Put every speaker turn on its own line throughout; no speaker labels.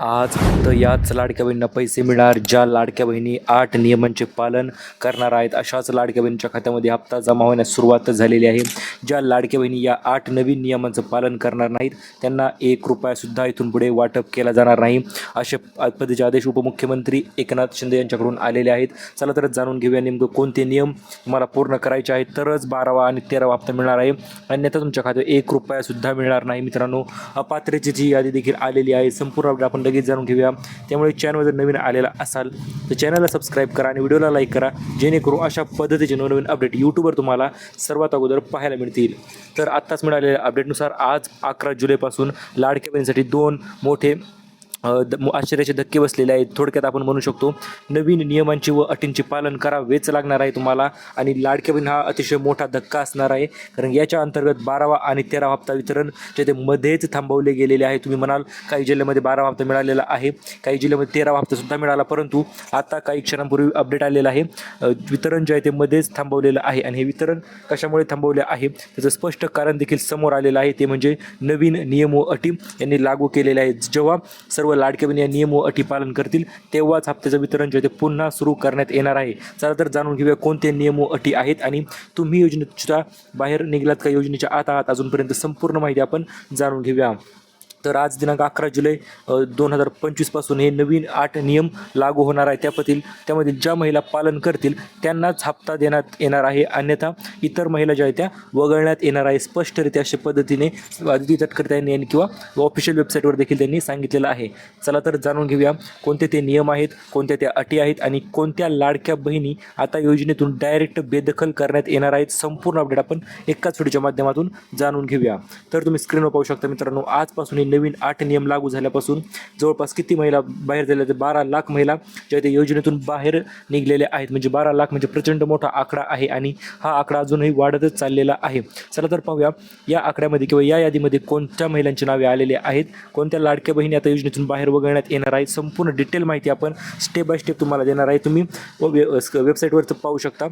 आज फक्त याच लाडक्या बहिणींना पैसे मिळणार ज्या लाडक्या बहिणी आठ नियमांचे पालन करणार आहेत अशाच लाडक्या बहिणीच्या खात्यामध्ये हप्ता जमा होण्यास सुरुवात झालेली आहे. ज्या लाडक्या बहिणी या आठ नवीन नियमांचं पालन करणार नाहीत त्यांना एक रुपयासुद्धा इथून पुढे वाटप केला जाणार नाही. असे पद्धतीचे आदेश उपमुख्यमंत्री एकनाथ शिंदे यांच्याकडून आलेले आहेत. चला तरच जाणून घेऊया नेमकं कोणते नियम तुम्हाला पूर्ण करायचे आहेत. तरच बारावा आणि तेरावा हप्ता मिळणार आहे. अन्यथा तुमच्या खात्यात एक रुपयासुद्धा मिळणार नाही. मित्रांनो अपात्रतेची यादी देखील आलेली आहे. संपूर्ण आपण लगेच जाणून घेऊया. त्यामुळे चॅनल जर नवीन आलेला असाल तर चॅनलला सबस्क्राईब करा आणि व्हिडिओला लाईक करा. जेणेकरून अशा पद्धतीचे नवनवीन अपडेट यूट्यूबवर तुम्हाला सर्वात अगोदर पाहायला मिळतील. तर आत्ताच मिळालेल्या अपडेटनुसार आज अकरा जुलैपासून लाडक्या बहिणीसाठी दोन मोठे आश्चर्याचे धक्के बसलेले आहेत. थोडक्यात आपण म्हणू शकतो नवीन नियमांची व अटींचे पालन करावेच लागणार आहे तुम्हाला आणि लाडक्या बहीण हा अतिशय मोठा धक्का असणार आहे. कारण याच्या अंतर्गत बारावा आणि तेरावा हप्ता वितरण जे ते मध्येच थांबवले गेलेले आहे. तुम्ही म्हणाल काही जिल्ह्यामध्ये बारावा हप्ता मिळालेला आहे काही जिल्ह्यामध्ये तेरावा हप्ता सुद्धा मिळाला परंतु आता काही क्षणांपूर्वी अपडेट आलेला आहे. वितरण जे आहे ते मध्येच थांबवलेलं आहे आणि हे वितरण कशामुळे थांबवले आहे त्याचं स्पष्ट कारण देखील समोर आलेलं आहे. ते म्हणजे नवीन नियम व अटी यांनी लागू केलेले आहेत. जेव्हा सर्व लाडक्या बहिणी या नियम व अटी पालन करतील तेव्हाच हप्त्याचं वितरण जे ते पुन्हा सुरू करण्यात येणार आहे. चला तर जाणून घेऊया कोणते नियम व अटी आहेत आणि तुम्ही योजनेच्या बाहेर निघलात का? योजनेच्या आत आहात. अजूनपर्यंत संपूर्ण माहिती आपण जाणून घेऊया. तर आज दिनांक अकरा जुलै दोन हजार पंचवीसपासून हे नवीन आठ नियम लागू होणार आहे त्यापतील त्यामधील ज्या महिला पालन करतील त्यांनाच हप्ता देण्यात येणार आहे. अन्यथा इतर महिला ज्या आहेत त्या वगळण्यात येणार आहे. स्पष्टरित्या अशा पद्धतीने आदिती तटकर्ता यांनी यांनी किंवा ऑफिशियल वेबसाईटवर देखील त्यांनी सांगितलेलं आहे. चला तर जाणून घेऊया कोणते ते नियम आहेत कोणत्या त्या अटी आहेत आणि कोणत्या लाडक्या बहिणी आता योजनेतून डायरेक्ट बेदखल करण्यात येणार आहेत. संपूर्ण अपडेट आपण एकाच व्हिडिओच्या माध्यमातून जाणून घेऊया. तर तुम्ही स्क्रीनवर पाहू शकता मित्रांनो आजपासून हे नवीन आठ नियम लागू झाल्यापासून जवळपास किती महिला बाहेर झाल्या तर बारा लाख महिला ज्या त्या योजनेतून बाहेर निघलेल्या आहेत. म्हणजे बारा लाख म्हणजे प्रचंड मोठा आकडा आहे आणि हा आकडा अजूनही वाढतच चाललेला आहे. चला तर पाहूया या आकड्यामध्ये किंवा या यादीमध्ये कोणत्या महिलांची नावे आलेली आहेत? कोणत्या लाडक्या बहिणी आता योजनेतून बाहेर वगळण्यात येणार आहेत? संपूर्ण डिटेल माहिती आपण स्टेप बाय स्टेप तुम्हाला देणार आहे. तुम्ही वेबसाईटवर पाहू शकता.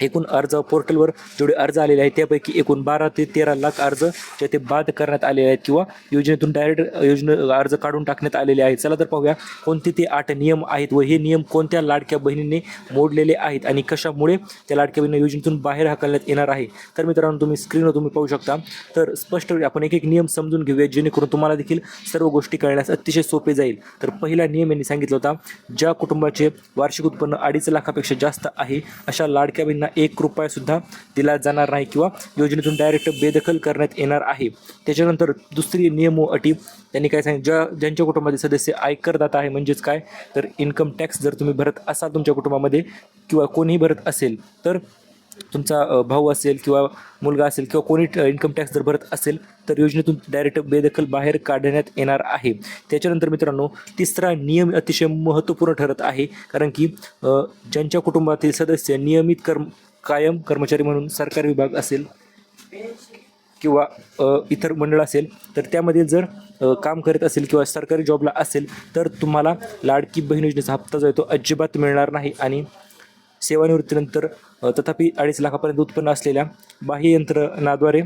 एकूण अर्ज पोर्टलवर जेवढे अर्ज आलेले आहेत त्यापैकी एकूण बारा ते तेरा लाख अर्ज जे ते बाद करण्यात आलेले आहेत किंवा योजनेतून डायरेक्ट योजने अर्ज काढून टाकण्यात आलेले आहेत. चला तर पाहूया कोणते ते आठ नियम आहेत व हे नियम कोणत्या लाडक्या बहिणींनी मोडलेले आहेत आणि कशामुळे त्या लाडक्या बहिणी योजनेतून बाहेर हाकलण्यात येणार आहे? तर मित्रांनो तुम्ही स्क्रीनवर तुम्ही पाहू शकता. तर स्पष्ट आपण एक एक नियम समजून घेऊया जेणेकरून तुम्हाला देखील सर्व गोष्टी कळण्यास अतिशय सोपे जाईल. तर पहिला नियम यांनी सांगितला होता ज्या कुटुंबाचे वार्षिक उत्पन्न अडीच लाखापेक्षा जास्त आहे अशा लाडक्या बहिणींना एक रुपयासुद्धा दिला जाणार नाही किंवा योजनेतून डायरेक्ट बेदखल करण्यात येणार आहे. त्याच्यानंतर दुसरी नियम व अटी त्यांनी काय सांगितलं? ज्या ज्यांच्या कुटुंबातील सदस्य आयकरदाता आहे म्हणजेच काय? तर इन्कम टॅक्स जर तुम्ही भरत असाल तुमच्या कुटुंबामध्ये किंवा कोणीही भरत असेल तर तुमचा भाऊ असेल किंवा मुलगा असेल किंवा कोणी इन्कम टॅक्स जर भरत असेल तर योजनेतून डायरेक्ट बेदखल बाहेर काढण्यात येणार आहे. त्याच्यानंतर मित्रांनो तिसरा नियम अतिशय महत्त्वपूर्ण ठरत आहे. कारण की ज्यांच्या कुटुंबातील सदस्य नियमित कर्म कायम कर्मचारी म्हणून सरकारी विभाग असेल किंवा इतर मंडळ असेल तर त्यामध्ये जर काम करत असेल किंवा सरकारी जॉबला असेल तर तुम्हाला लाडकी बहीण योजनेचा हप्ता जो आहे तो अजिबात मिळणार नाही. आणि सेवानिवृत्तीनंतर तथापि अडीच लाखापर्यंत उत्पन्न असलेल्या बाह्य यंत्रणाद्वारे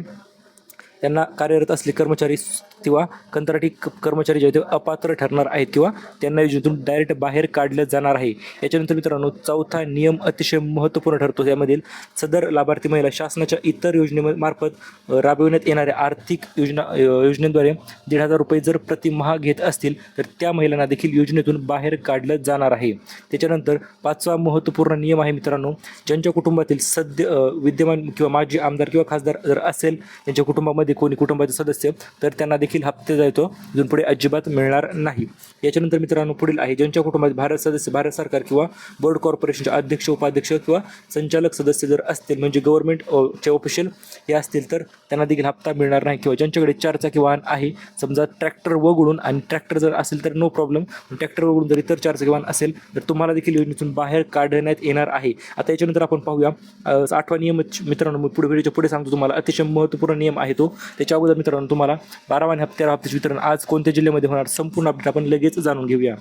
त्यांना कार्यरत असले कर्मचारी किंवा कंत्राटी कर्मचारी जे आहेत ते अपात्र ठरणार आहेत किंवा त्यांना योजनेतून डायरेक्ट बाहेर काढलं जाणार आहे. याच्यानंतर मित्रांनो चौथा नियम अतिशय महत्त्वपूर्ण ठरतो. यामधील सदर लाभार्थी महिला शासनाच्या इतर योजनेमार्फत राबविण्यात येणाऱ्या आर्थिक योजना योजनेद्वारे दीड हजार रुपये जर प्रतिमाह घेत असतील तर त्या महिलांना देखील योजनेतून बाहेर काढलं जाणार आहे. त्याच्यानंतर पाचवा महत्त्वपूर्ण नियम आहे मित्रांनो ज्यांच्या कुटुंबातील सद्य विद्यमान किंवा माजी आमदार किंवा खासदार जर असेल त्यांच्या कुटुंबामध्ये कोणी कुटुंबाचे सदस्य तर त्यांना देखील हप्ते जायतो इथून पुढे अजिबात मिळणार नाही. याच्यानंतर मित्रांनो पुढील आहे ज्यांच्या कुटुंबात भारत सदस्य भारत सरकार किंवा बोर्ड कॉर्पोरेशनचे अध्यक्ष उपाध्यक्ष किंवा संचालक सदस्य जर असतील म्हणजे गव्हर्नमेंट चे ऑफिशियल हे असतील तर त्यांना देखील हप्ता मिळणार नाही. किंवा ज्यांच्याकडे चारचाकी वाहन आहे समजा ट्रॅक्टर वगळून आणि ट्रॅक्टर जर असेल तर नो प्रॉब्लेम ट्रॅक्टर वगळून जर इतर चारचाकी वाहन असेल तर तुम्हाला देखील योजनेतून बाहेर काढण्यात येणार आहे. आता याच्यानंतर आपण पाहूया आठवा नियम मित्रांनो मी पुढे व्हिडिओच्या पुढे सांगतो तुम्हाला. अतिशय महत्त्वपूर्ण नियम आहे तो. त्याच्या अगोदर मित्रांनो तुम्हाला बारावा हप्त्याला हप्त्याचे वितरण आज कोणत्या जिल्ह्यामध्ये होणार? संपूर्ण अपडेट आपण लगेच जाणून घेऊया.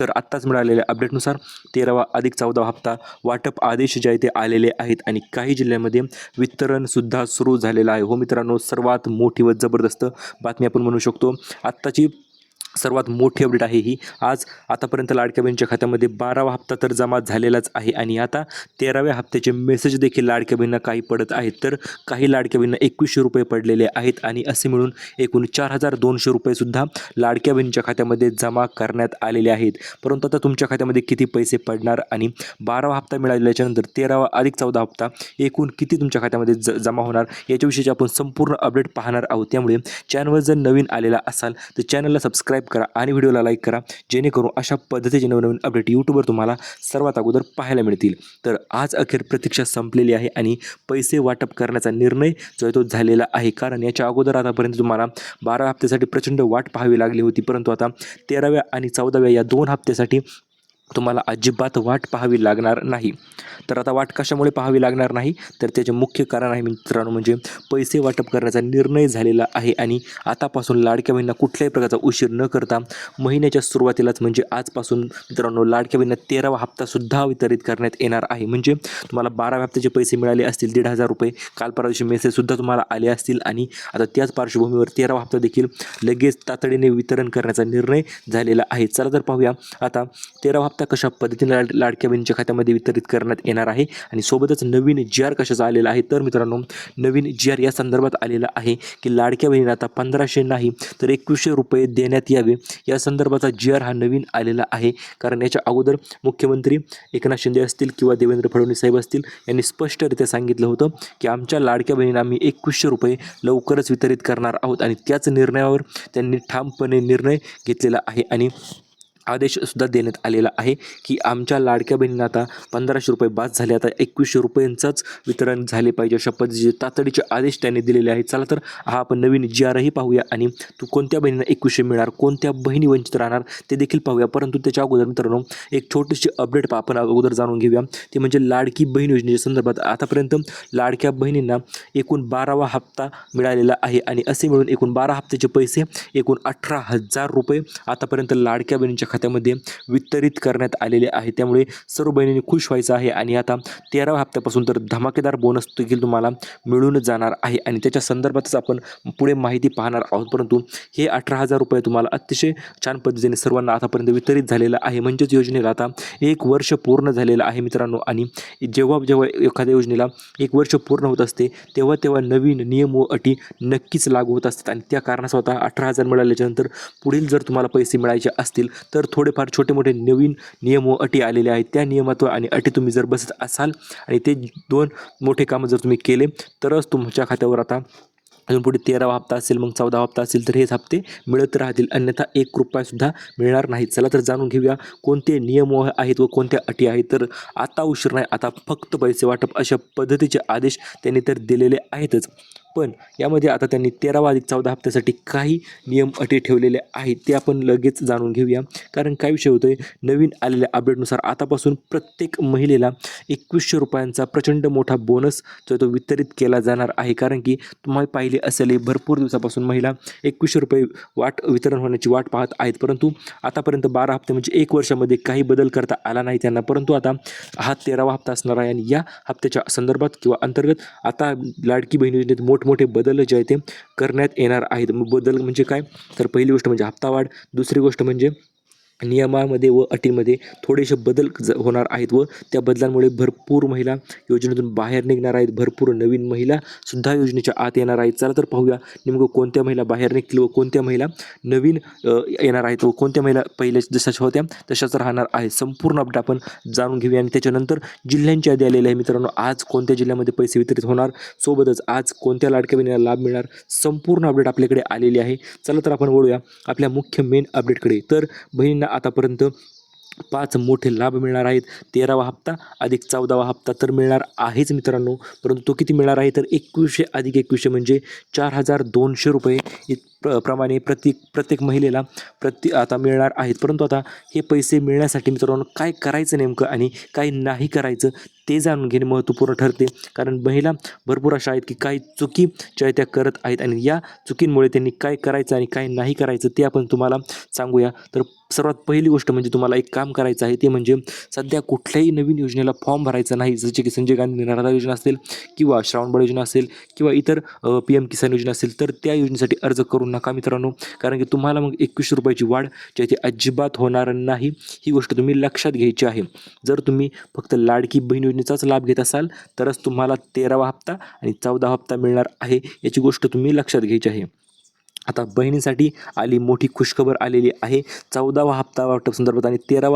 तर आत्ताच मिळालेल्या अपडेटनुसार तेरावा अधिक चौदावा हप्ता वाटप आदेश जे आहे ते आलेले आहेत आणि काही जिल्ह्यामध्ये वितरणसुद्धा सुरू झालेलं आहे. हो मित्रांनो सर्वात मोठी व जबरदस्त बातमी आपण म्हणू शकतो आत्ताची सर्वात मोठी अपडेट आहे ही. आज आतापर्यंत लाडक्या बहिणीच्या खात्यामध्ये बारावा हप्ता तर जमा झालेलाच आहे. आणि आता तेराव्या हप्त्याचे मेसेज देखील लाडक्या बहिणींना काही पडत आहेत. तर काही लाडक्या बहिणींना एकवीसशे रुपये पडलेले आहेत. आणि असे मिळून एकूण चार हजार दोनशे रुपयेसुद्धा लाडक्या बहिणीच्या खात्यामध्ये जमा करण्यात आलेले आहेत. परंतु आता तुमच्या खात्यामध्ये किती पैसे पडणार? आणि बारावा हप्ता मिळाल्याच्यानंतर तेरावा अधिक चौदा हप्ता एकूण किती तुमच्या खात्यामध्ये ज जमा होणार? याच्याविषयीची आपण संपूर्ण अपडेट पाहणार आहोत. त्यामुळे चॅनलवर जर नवीन आलेला असाल तर चॅनलला सबस्क्राईब करा आणि व्हिडिओला लाईक करा जेणेकरून अशा पद्धतीचे नवनवीन अपडेट यूट्यूबवर तुम्हाला सर्वात अगोदर पाहायला मिळतील. तर आज अखेर प्रतीक्षा संपलेली आहे आणि पैसे वाटप करण्याचा निर्णय जो आहे तो झालेला आहे. कारण याच्या अगोदर आतापर्यंत तुम्हाला बारा हप्त्यासाठी प्रचंड वाट पाहावी लागली होती. परंतु आता तेराव्या आणि चौदाव्या या दोन हप्त्यासाठी तुम्हाला अजिबात वाट पाहावी लागणार नाही. तर आता वाट कशामुळे पाहावी लागणार नाही? तर त्याचे मुख्य कारण आहे मित्रांनो म्हणजे पैसे वाटप करण्याचा निर्णय झालेला आहे आणि आतापासून लाडक्या बहिणींना कुठल्याही प्रकारचा उशीर न करता महिन्याच्या सुरुवातीलाच म्हणजे आजपासून मित्रांनो लाडक्या बहिणींना तेरावा हप्तासुद्धा वितरित करण्यात येणार आहे. म्हणजे तुम्हाला बाराव्या हप्त्याचे पैसे मिळाले असतील दीड हजार रुपये. काल परवा दिवशी मेसेजसुद्धा तुम्हाला आले असतील आणि आता त्याच पार्श्वभूमीवर तेरावा हप्ता देखील लगेच तातडीने वितरण करण्याचा निर्णय झालेला आहे. चला तर पाहूया. आता तेरावा हप्ता कशा पद्धतीने लाड लाडक्या बहिणीच्या खात्यामध्ये वितरित करण्यात येणार आहे? आणि सोबतच नवीन जी आर कशाचा आलेला आहे? तर मित्रांनो नवीन जी आर या संदर्भात आलेला आहे की लाडक्या बहिणीला आता पंधराशे नाही तर एकवीसशे रुपये देण्यात यावे. या संदर्भाचा जी आर हा नवीन आलेला आहे. कारण याच्या अगोदर मुख्यमंत्री एकनाथ शिंदे असतील किंवा देवेंद्र फडणवीस साहेब असतील यांनी स्पष्टरित्या सांगितलं होतं की आमच्या लाडक्या बहिणींना आम्ही एकवीसशे रुपये लवकरच वितरित करणार आहोत. आणि त्याच निर्णयावर त्यांनी ठामपणे निर्णय घेतलेला आहे. आणि आदेशसुद्धा देण्यात आलेला आहे की आमच्या लाडक्या बहिणींना आता पंधराशे रुपये बाद झाले आता एकवीसशे रुपयांचंच वितरण झाले पाहिजे. अशा पद्धतीचे तातडीचे आदेश त्यांनी दिलेले आहेत. चला तर हा आपण नवीन जी आरही पाहूया आणि तू कोणत्या बहिणींना एकवीसशे मिळणार कोणत्या बहिणी वंचित राहणार ते देखील पाहूया. परंतु त्याच्या अगोदर मित्रांनो एक छोटीशी अपडेट आपण अगोदर जाणून घेऊया. ते म्हणजे लाडकी बहीण योजनेच्या संदर्भात आतापर्यंत लाडक्या बहिणींना एकूण बारावा हप्ता मिळालेला आहे आणि असे मिळून एकूण बारा हप्त्याचे पैसे एकूण अठरा हजार रुपये आतापर्यंत लाडक्या बहिणींच्या खात्यामध्ये वितरित करण्यात आलेले आहे. त्यामुळे सर्व बहिणींनी खुश व्हायचं आहे आणि आता तेराव्या हप्त्यापासून तर धमाकेदार बोनस देखील तुम्हाला मिळून जाणार आहे. आणि त्याच्या संदर्भातच आपण पुढे माहिती पाहणार आहोत. परंतु हे अठरा हजार रुपये तुम्हाला अतिशय छान पद्धतीने सर्वांना आतापर्यंत वितरित झालेलं आहे. म्हणजेच योजनेला आता एक वर्ष पूर्ण झालेलं आहे मित्रांनो. आणि जेव्हा जेव्हा एखाद्या योजनेला एक वर्ष पूर्ण होत असते तेव्हा तेव्हा नवीन नियम व अटी नक्कीच लागू होत असतात. आणि त्या कारणास्तव आता अठरा हजार मिळाल्याच्यानंतर पुढील जर तुम्हाला पैसे मिळायचे असतील तर तर थोडेफार छोटे मोठे नवीन नियम व अटी आलेले आहेत. त्या नियमात आणि अटी तुम्ही जर बसत असाल आणि ते दोन मोठे कामं जर तुम्ही केले तरच तुमच्या खात्यावर आता अजून पुढे तेरावा हप्ता असेल मग चौदा हप्ता असेल तर हेच हप्ते मिळत राहतील. अन्यथा एक रुपयासुद्धा मिळणार नाहीत चला तर जाणून घेऊया कोणते नियम आहेत व कोणत्या अटी आहेत. तर आता उशीर नाही आता फक्त पैसे वाटप अशा पद्धतीचे आदेश त्यांनी तर दिलेले आहेतच. पण यामध्ये आता त्यांनी तेरावा अधिक चौदा हप्त्यासाठी काही नियम अटी ठेवलेले आहेत ते आपण लगेच जाणून घेऊया. कारण काय विषय होतो आहे नवीन आलेल्या अपडेटनुसार आतापासून प्रत्येक महिलेला एकवीसशे रुपयांचा प्रचंड मोठा बोनस जो तो वितरित केला जाणार आहे. कारण की तुम्हाला पाहिले असेलही भरपूर दिवसापासून महिला एकवीसशे रुपये वाट वितरण होण्याची वाट पाहत आहेत. परंतु आतापर्यंत बारा हप्ते म्हणजे एक वर्षामध्ये काही बदल करता आला नाही त्यांना. परंतु आता हा तेरावा हप्ता असणार आहे आणि या हप्त्याच्या संदर्भात किंवा अंतर्गत आता लाडकी बहीण योजनेत मोठमोठे बदल जे आहे ते करण्यात येणार आहेत. मग बदल म्हणजे काय? तर पहिली गोष्ट म्हणजे हप्ता वाढ. दुसरी गोष्ट म्हणजे नियमामध्ये व अटींमध्ये थोडेसे बदल ज होणार आहेत व त्या बदलांमुळे भरपूर महिला योजनेतून बाहेर निघणार आहेत. भरपूर नवीन महिलासुद्धा योजनेच्या आत येणार आहेत. चला तर पाहूया नेमकं कोणत्या महिला बाहेर निघतील व कोणत्या महिला नवीन येणार आहेत व कोणत्या महिला पहिल्या जशाच्या होत्या तशाच राहणार आहेत. संपूर्ण अपडेट आपण जाणून घेऊया आणि त्याच्यानंतर जिल्ह्यांची यादी आलेली आहे मित्रांनो आज कोणत्या जिल्ह्यामध्ये पैसे वितरित होणार? सोबतच आज कोणत्या लाडक्या बहिणीला लाभ मिळणार? संपूर्ण अपडेट आपल्याकडे आलेली आहे. चला तर आपण वळूया आपल्या मुख्य मेन अपडेटकडे तर बहिणींना आतापर्यंत पाच मोठे लाभ मिळणार आहेत. तेरावा हप्ता अधिक चौदावा हप्ता तर मिळणार आहेच मित्रांनो. परंतु तो किती मिळणार आहे? तर एकवीसशे अधिक एकवीसशे म्हणजे चार हजार दोनशे रुपये इत प्र प्रमाणे प्रत्येक प्रत्येक महिलेला प्रति आता मिळणार आहेत. परंतु आता हे पैसे मिळण्यासाठी मित्रांनो काय करायचं नेमकं आणि काय नाही करायचं ते जाणून घेणे महत्त्वपूर्ण ठरते. कारण महिला भरपूर अशा आहेत की काही चुकी ज्या त्या करत आहेत आणि या चुकींमुळे त्यांनी काय करायचं आणि काय नाही करायचं ते आपण तुम्हाला सांगूया. तर सर्वात पहिली गोष्ट म्हणजे तुम्हाला एक काम करायचं आहे ते म्हणजे सध्या कुठल्याही नवीन योजनेला फॉर्म भरायचा नाही. जसे की संजय गांधी निराधार योजना असेल किंवा श्रावणबाळ योजना असेल किंवा इतर पी एम किसान योजना असेल तर त्या योजनेसाठी अर्ज करून नका मित्रांनो. कारण की तुम्हाला मग एकवीसशे रुपयाची वाढ जी आहे ती अजिबात होणार नाही ही गोष्ट तुम्ही लक्षात घ्यायची आहे. जर तुम्ही फक्त लाडकी बहीण योजनेचाच लाभ घेत असाल तरच तुम्हाला तेरावा हप्ता आणि चौदा हप्ता मिळणार आहे याची गोष्ट तुम्ही लक्षात घ्यायची आहे. आता बहिणीसाठी आली मोठी खुशखबर आलेली आहे. चौदावा हप्ता वाटप संदर्भात आणि तेरावा